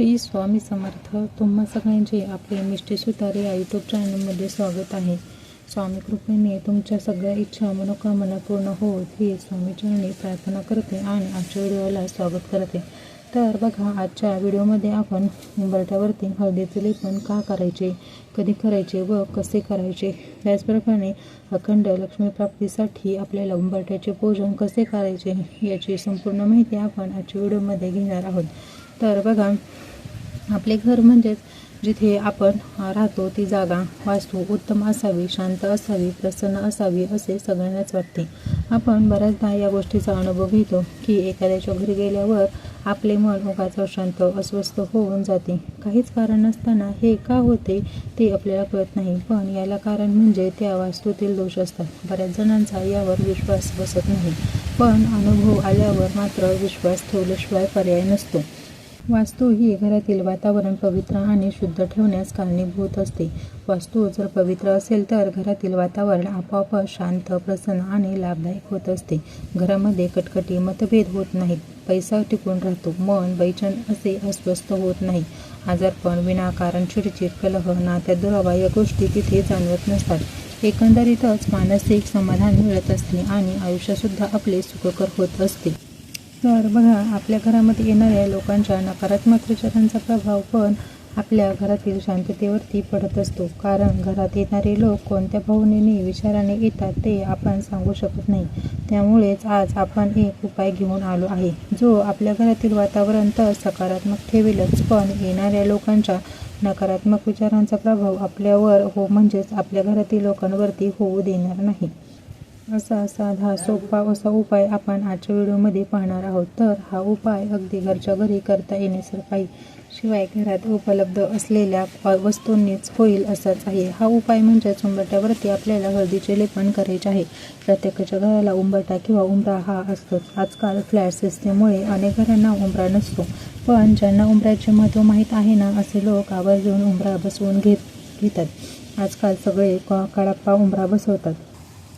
श्री स्वामी समर्थ तुम्हा सगळ्यांचे आपले मिष्टी सुतारे या यूट्यूब चॅनलमध्ये स्वागत आहे. स्वामी कृपेने तुमच्या सगळ्या इच्छा मनोकामना पूर्ण होत ही स्वामी चरणी प्रार्थना करते आणि आजच्या व्हिडिओला स्वागत करते. तर बघा आजच्या व्हिडिओमध्ये आपण उंबरट्यावरती हळदीचे लेपन का करायचे कधी करायचे व कसे करायचे? त्याचप्रमाणे अखंड लक्ष्मी प्राप्तीसाठी आपल्याला उंबरट्याचे पूजन कसे करायचे याची संपूर्ण माहिती आपण आजच्या व्हिडिओमध्ये घेणार आहोत. तर बघा आपले घर म्हणजेच जिथे आपण राहतो ती जागा वास्तू उत्तम असावी शांत असावी प्रसन्न असावी असे सगळ्यांनाच वाटते. आपण बऱ्याचदा या गोष्टीचा अनुभव घेतो की एखाद्याच्या घरी गेल्यावर आपले मन उगाच शांत अस्वस्थ होऊन जाते. काहीच कारण नसताना हे का होते ते आपल्याला कळत नाही पण याला कारण म्हणजे त्या वास्तूतील दोष असतात. बऱ्याच जणांचा यावर विश्वास बसत नाही पण अनुभव आल्यावर मात्र विश्वास ठेवल्याशिवाय पर्याय नसतो. वास्तू ही घरातील वातावरण पवित्र आणि शुद्ध ठेवण्यास कारणीभूत असते. वास्तू जर पवित्र असेल तर घरातील वातावरण आपोआप शांत प्रसन्न आणि लाभदायक होत असते. घरामध्ये कटकटी मतभेद होत नाहीत. पैसा टिकून राहतो. मन बैचन असे अस्वस्थ होत नाही. आजारपण विनाकारण चिडचिड कलह नात्या दुरावा या गोष्टी तिथे जाणवत नसतात. एकंदरीतच मानसिक समाधान मिळत असते आणि आयुष्यसुद्धा आपले सुखकर होत असते. तर बघा आपल्या घरामध्ये येणाऱ्या लोकांच्या नकारात्मक विचारांचा प्रभाव पण आपल्या घरातील शांततेवरती पडत असतो. कारण घरात येणारे लोक कोणत्या भावनेने विचाराने येतात ते आपण सांगू शकत नाही. त्यामुळेच आज आपण एक उपाय घेऊन आलो आहे. जो आपल्या घरातील वातावरण तर सकारात्मक ठेवेलच पण येणाऱ्या लोकांच्या नकारात्मक विचारांचा प्रभाव आपल्यावर हो म्हणजेच आपल्या घरातील लोकांवरती होऊ देणार नाही. असा साधा सोपा असा उपाय आपण आजच्या व्हिडिओमध्ये पाहणार आहोत. तर हा उपाय अगदी घरच्या घरी करता येण्यासारखा आहे. शिवाय घरात उपलब्ध असलेल्या वस्तूंनीच होईल असाच आहे. हा उपाय म्हणजेच उंबरट्यावरती आपल्याला हळदीचे लेपन करायचे आहे. प्रत्येकाच्या घराला उंबरटा किंवा उंबरा हा असतोच. आजकाल फ्लॅट सिस्टीममुळे अनेक घरांना उंबरा नसतो. पण ज्यांना उंबऱ्याचे महत्त्व माहीत आहे ना असे लोक आवर्जून उंबरा बसवून घेत घेतात. आजकाल सगळे कडाप्पा उंबरा बसवतात.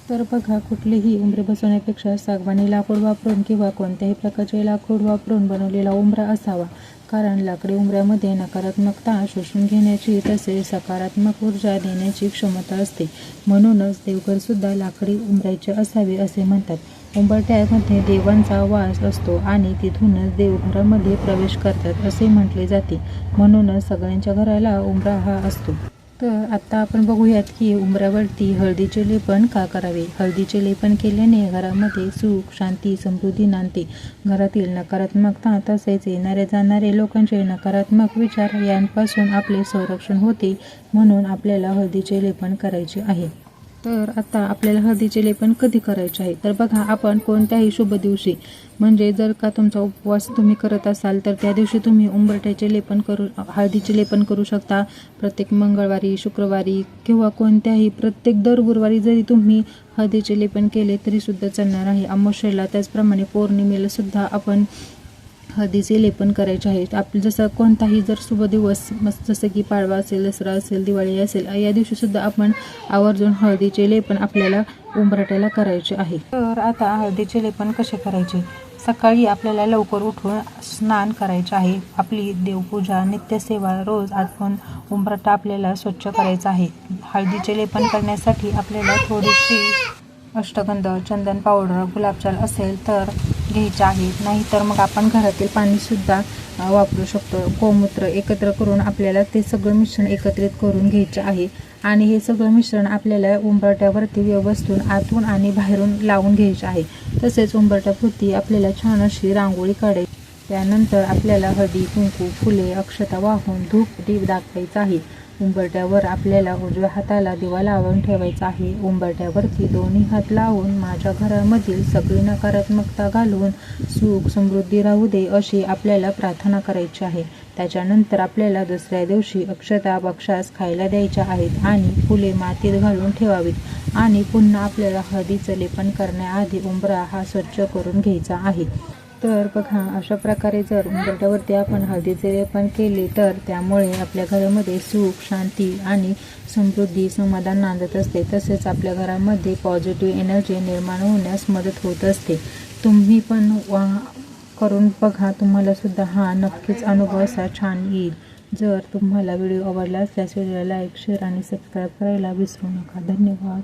तर बघा कुठलीही उंबरे बसवण्यापेक्षा सागवानी लाकूड वापरून किंवा कोणत्याही प्रकारचे लाकूड वापरून बनवलेला उंबरा असावा. कारण लाकडी उंबऱ्यामध्ये नकारात्मकता शोषून घेण्याची तसेच सकारात्मक ऊर्जा देण्याची क्षमता असते. म्हणूनच देवघरसुद्धा लाकडी उंबऱ्याचे असावे असे म्हणतात. उंबरट्यामध्ये देवांचा वास असतो आणि तिथूनच देवघरामध्ये प्रवेश करतात असे म्हटले जाते. म्हणूनच सगळ्यांच्या घराला उंबरा हा असतो. तर आत्ता आपण बघूयात की उंबऱ्यावरती हळदीचे लेपन का करावे? हळदीचे लेपन केल्याने घरामध्ये सुख शांती समृद्धी नांदते. घरातील नकारात्मकता तसेच येणारे जाणारे लोकांचे नकारात्मक विचार यांपासून आपले संरक्षण होते म्हणून आपल्याला हळदीचे लेपन करायचे आहे. तर आता आपल्याला हळदीचे लेपन कधी करायचे आहे? तर बघा आपण कोणत्याही शुभ दिवशी म्हणजे जर का तुमचा उपवास तुम्ही करत असाल तर त्या दिवशी तुम्ही उंबरट्याचे लेपन करू हळदीचे लेपन करू शकता. प्रत्येक मंगळवारी शुक्रवारी किंवा कोणत्याही प्रत्येक दर गुरुवारी जरी तुम्ही हळदीचे लेपन केले तरीसुद्धा चालणार आहे. अमावस्येला त्याचप्रमाणे पौर्णिमेला सुद्धा आपण हळदीचे लेपन करायचे आहे. आप जसं कोणताही जर शुभ दिवस मस्त जसं की पाडवा असेल दसरा असेल दिवाळी असेल या दिवशीसुद्धा आपण आवर्जून हळदीचे लेपन आपल्याला उंबरट्याला करायचे आहे. तर आता हळदीचे लेपन कसे करायचे? सकाळी आपल्याला लवकर उठून स्नान करायचे आहे. आपली देवपूजा नित्यसेवा रोज आठवण उंबरटा आपल्याला स्वच्छ करायचा आहे. हळदीचे लेपन करण्यासाठी आपल्याला थोडीशी अष्टगंध चंदन पावडर गुलाबजाल असेल तर घ्यायचे आहेत नाहीतर मग आपण घरातील पाणीसुद्धा वापरू शकतो. गोमूत्र एकत्र करून आपल्याला ते सगळं मिश्रण एकत्रित करून घ्यायचे आहे. आणि हे सगळं मिश्रण आपल्याला उंबरट्यावरती व्यवस्थून आतून आणि बाहेरून लावून घ्यायचे आहे. तसेच उंबरट्याभोवती आपल्याला छान अशी रांगोळी काढायची. त्यानंतर आपल्याला हळदी कुंकू फुले अक्षता वाहून धूप दीप दाखवायचा आहे. उंबरट्यावर आपल्याला उजव्या हाताला दिवा लावून ठेवायचा आहे. उंबरट्यावरती दोन्ही हात लावून माझ्या घरामधील सगळी नकारात्मकता घालून सुख समृद्धी राहू दे अशी आपल्याला प्रार्थना करायची आहे. त्याच्यानंतर आपल्याला दुसऱ्या दिवशी अक्षता बक्षास खायला द्यायच्या आहेत आणि फुले मातीत घालून ठेवावीत. आणि पुन्हा आपल्याला हळदीचं लेपन करण्याआधी उंबरा हा स्वच्छ करून घ्यायचा आहे. तर बघा अशा प्रकारे जर उंबरट्यावरती आपण हळदीचे लेपन केले तर त्यामुळे आपल्या घरामध्ये सुख शांती आणि समृद्धी समाधान नांदत असते. तसेच आपल्या घरामध्ये पॉझिटिव्ह एनर्जी निर्माण होण्यास मदत होत असते. तुम्ही पण वा करून बघा तुम्हाला सुद्धा हा नक्कीच अनुभव असा छान येईल. जर तुम्हाला व्हिडिओ आवडला असल्यास व्हिडिओला लाईक शेअर आणि सबस्क्राईब करायला विसरू नका. धन्यवाद.